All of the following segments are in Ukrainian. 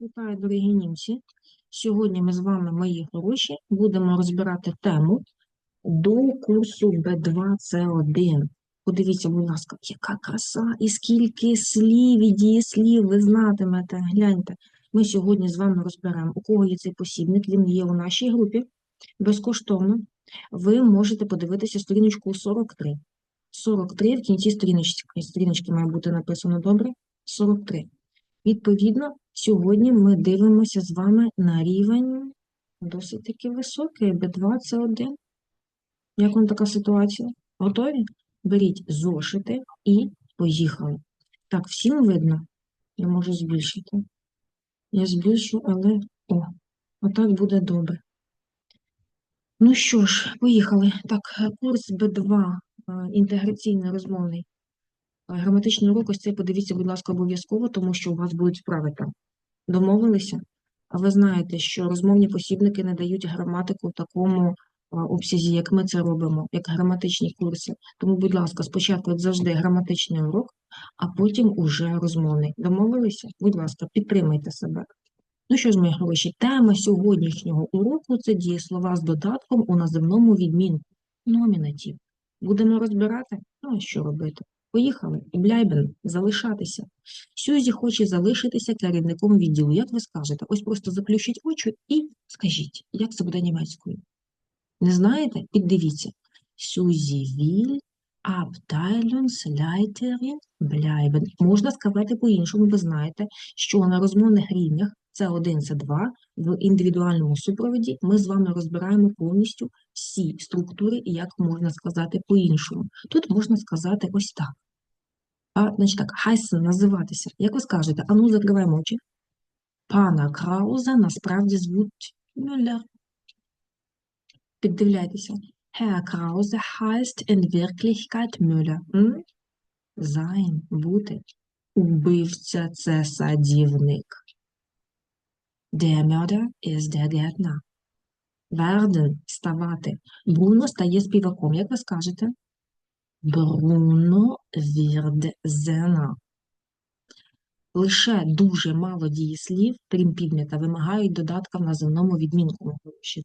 Вітаю, дорогі німці. Сьогодні ми з вами, мої хороші, будемо розбирати тему до курсу Б2 С1. Подивіться, будь ласка, яка краса і скільки слів і дієслів ви знатимете. Гляньте, ми сьогодні з вами розберемо, у кого є цей посібник, він є у нашій групі безкоштовно. Ви можете подивитися сторіночку 43. 43 в кінці сторіночки, сторіночки має бути написано добре. 43. Відповідно, сьогодні ми дивимося з вами на рівень досить таки високий, B2 це 1. Як вам така ситуація? Готові? Беріть зошити і поїхали. Так, всім видно? Я можу збільшити. Я збільшу, але о, отак буде добре. Ну що ж, поїхали. Так, курс B2, е, інтеграційний розмовний. Граматичний урок, ось цей подивіться, будь ласка, обов'язково, тому що у вас будуть вправи там. Домовилися? А ви знаєте, що розмовні посібники не дають граматику в такому обсязі, як ми це робимо, як граматичні курси. Тому, будь ласка, спочатку, завжди, граматичний урок, а потім уже розмовний. Домовилися? Будь ласка, підтримайте себе. Ну що ж, мої хороші, тема сьогоднішнього уроку це дієслова з додатком у називному відмінку. Номінатив. Будемо розбирати? Ну, а що робити? Поїхали. Бляйбен, залишатися. Сюзі хоче залишитися керівником відділу. Як ви скажете? Ось просто заплющіть очі і скажіть, як це буде німецькою? Не знаєте? Піддивіться. Сюзі віль Abteilungsleiterin bleiben. Можна сказати по-іншому, ви знаєте, що на розмовних рівнях С1, С2 в індивідуальному супроводі ми з вами розбираємо повністю всі структури, як можна сказати по-іншому. Тут можна сказати ось так. А, значить так, Хайсен називатися. Як ви скажете? Ану, закриваємо очі. Пана Крауза насправді звуть Мюллер. Піддивляйтеся. Herr Krause heißt in Wirklichkeit Müller. М? Sein, бути. Убивця – це садівник. Der Mörder ist der Gärtner. Werden – ставати. Бруно стає співаком. Як ви скажете? Bruno wird. Лише дуже мало дієслів, крім підмета, вимагають додатка в називному відмінку.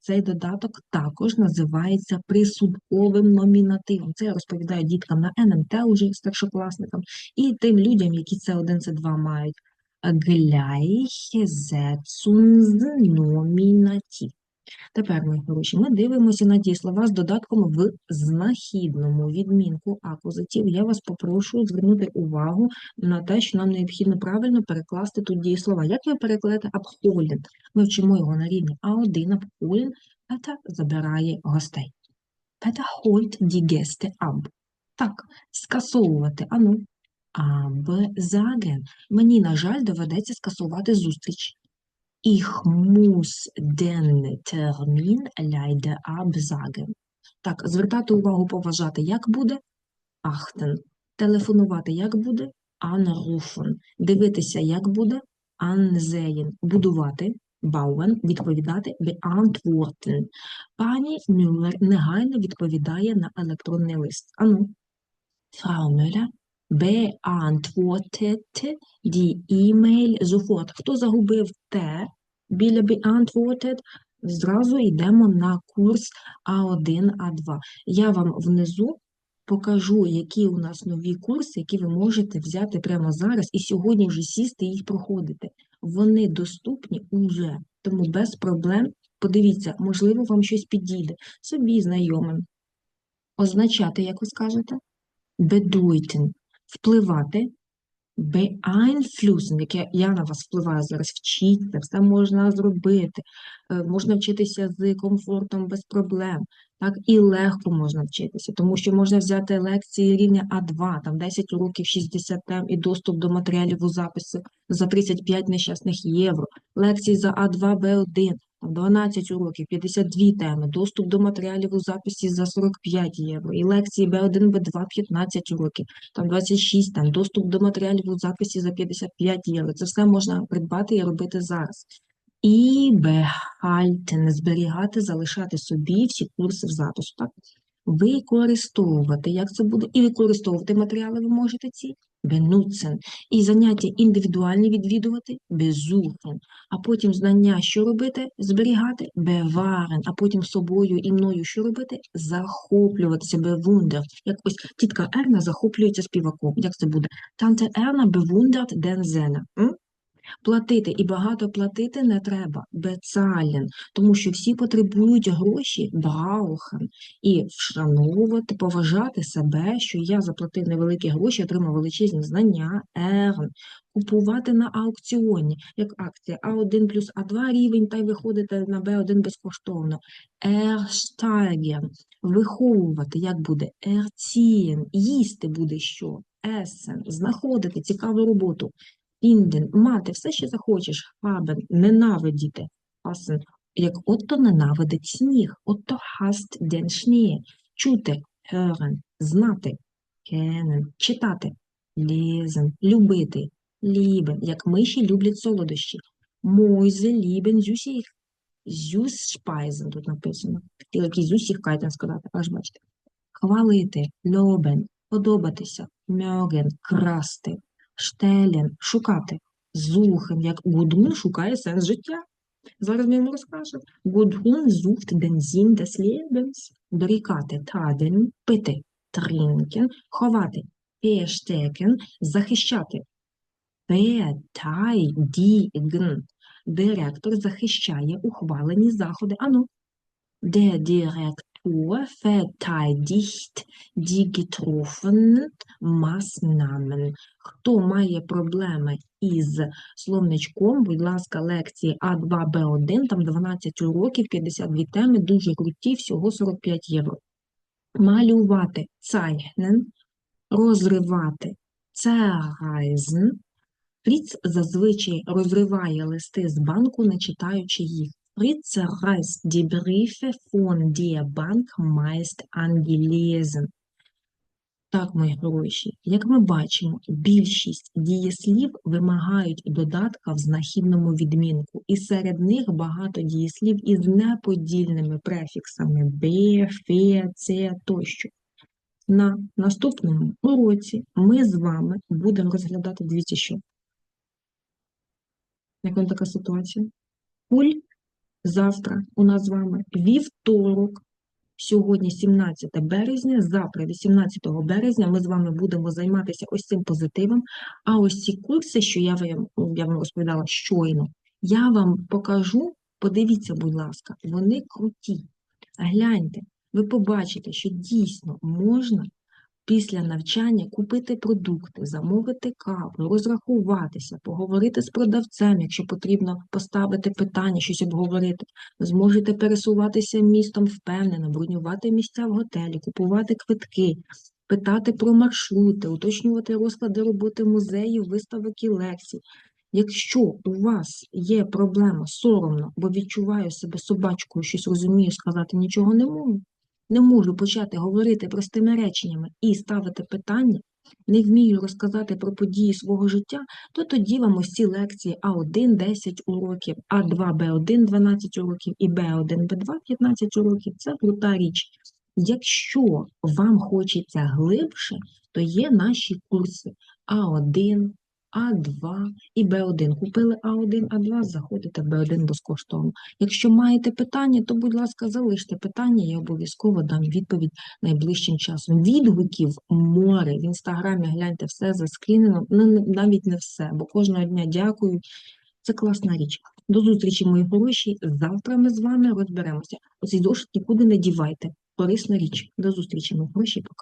Цей додаток також називається присудковим номінативом. Це я розповідаю діткам на НМТ уже старшокласникам і тим людям, які це 1 це 2 мають. Gleichsetzungsnominativ. Тепер, мої хороші, ми дивимося на ті слова з додатком в знахідному відмінку акузатив. Я вас попрошу звернути увагу на те, що нам необхідно правильно перекласти тут дієслова. Як ви перекладете abholen? Ми вчимо його на рівні А1 abholen, Петя забирає гостей. Петя holt die Gäste ab. Так, скасовувати. Ану. Absagen. Мені, на жаль, доведеться скасувати зустріч. Ich muss den Termin leider absagen. Так, звертати увагу, поважати, як буде? Achten. Телефонувати, як буде? Anrufen. Дивитися, як буде? Ansehen. Будувати. Bauen. Відповідати. Beantworten. Пані Мюллер негайно відповідає на електронний лист. Ану. Frau Müller beantwortet die E-Mail sofort. Хто загубив те біля beantworted, зразу йдемо на курс А1, А2. Я вам внизу покажу, які у нас нові курси, які ви можете взяти прямо зараз і сьогодні вже сісти і їх проходити. Вони доступні уже, тому без проблем. Подивіться, можливо, вам щось підійде. Собі знайомим. Означати, як ви скажете? Bedeuten впливати, beeinflussen, як я, я на вас впливаю зараз, вчіться, все можна зробити, е, можна вчитися з комфортом, без проблем, так, і легко можна вчитися, тому що можна взяти лекції рівня А2, там 10 уроків, 60 тем і доступ до матеріалів у записі за 35 нещасних євро, лекції за А2, Б1, там 12 уроків, 52 теми, доступ до матеріалів у записі за 45 євро, і лекції Б1, Б2, 15 уроків, там 26 тем, доступ до матеріалів у записі за 55 євро. Це все можна придбати і робити зараз. І behalten, зберігати, залишати собі всі курси в запису. Так? Використовувати. Як це буде? І використовувати матеріали ви можете ці. Benutzen. І заняття індивідуальні відвідувати безухен. А потім знання, що робити, зберігати беварен, А потім собою і мною що робити? Захоплюватися, бевундер. Як ось тітка Ерна захоплюється співаком. Як це буде? Танте Ерна bewundert den Sänger. Платити і багато платити не треба, безцален, тому що всі потребують гроші, браухан, і вшановувати, поважати себе, що я заплатив невеликі гроші, отримав величезні знання, ерн, купувати на аукціоні, як акція А1 плюс А2 рівень, та й виходите на Б1 безкоштовно. Ерштайген, виховувати, як буде, ерцієн, їсти буде що, есен, знаходити цікаву роботу. Інден, мати, все, що захочеш, хабен, ненавидіти, hassen, як отто ненавидить сніг, отто hasst den Schnee, чути, hören, знати, kennen, читати, lesen, любити, lieben, як миші люблять солодощі, Mäuse lieben Süßig, Süßspeisen тут написано, хотіла якісь Süßigkeiten сказати, аж бачите, хвалити, loben, подобатися, mögen, красти, Штелен, шукати. Зухен, як Гудрун шукає сенс життя. Зараз ми йому розкажемо. Гудрун sucht den Sinn des. Дорікати, таден, пити, тринкен, ховати, пештекен, захищати. Verteidigen. Директор захищає ухвалені заходи. Ану. Der Direktor verteidigt die getroffenen Maßnahmen. Хто має проблеми із словничком, будь ласка, лекції А2Б1, там 12 уроків, 52 теми, дуже круті, всього 45 євро. Малювати zeichnen, розривати zerreißen. Фріц зазвичай розриває листи з банку, не читаючи їх. Fritz zerreißt die Briefe von der Bank meist angelesen. Так, мої хороші, як ми бачимо, більшість дієслів вимагають додатка в знахідному відмінку, і серед них багато дієслів із неподільними префіксами «б», «фе», «це» тощо. На наступному уроці ми з вами будемо розглядати, дивіться, що. Як вам така ситуація? Куль завтра у нас з вами вівторок, сьогодні 17 березня, завтра, 18 березня, ми з вами будемо займатися ось цим позитивом. А ось ці курси, що я вам, я вам розповідала щойно, я вам покажу, подивіться, будь ласка, вони круті. Гляньте, ви побачите, що дійсно можна після навчання купити продукти, замовити каву, розрахуватися, поговорити з продавцем, якщо потрібно поставити питання, щось обговорити. Зможете пересуватися містом впевнено, бронювати місця в готелі, купувати квитки, питати про маршрути, уточнювати розклади роботи музеїв, виставок і лекцій. Якщо у вас є проблема соромно, бо відчуваю себе собачкою, щось розумію, сказати нічого не можу, не можу почати говорити простими реченнями і ставити питання, не вмію розказати про події свого життя, то тоді вам ось ці лекції А1 10 уроків, А2 Б1 12 уроків і Б1 Б2 15 уроків це крута річ. Якщо вам хочеться глибше, то є наші курси А1, А2 і Б1. Купили А1, А2, заходите в Б1 безкоштовно. Якщо маєте питання, то, будь ласка, залиште питання, я обов'язково дам відповідь найближчим часом. Відгуків море. В інстаграмі гляньте все заскрінено. Ну, навіть не все, бо кожного дня дякую. Це класна річ. До зустрічі, мої хороші. Завтра ми з вами розберемося. Оцей зошит нікуди не дівайте. Корисна річ. До зустрічі, мої хороші. Пока.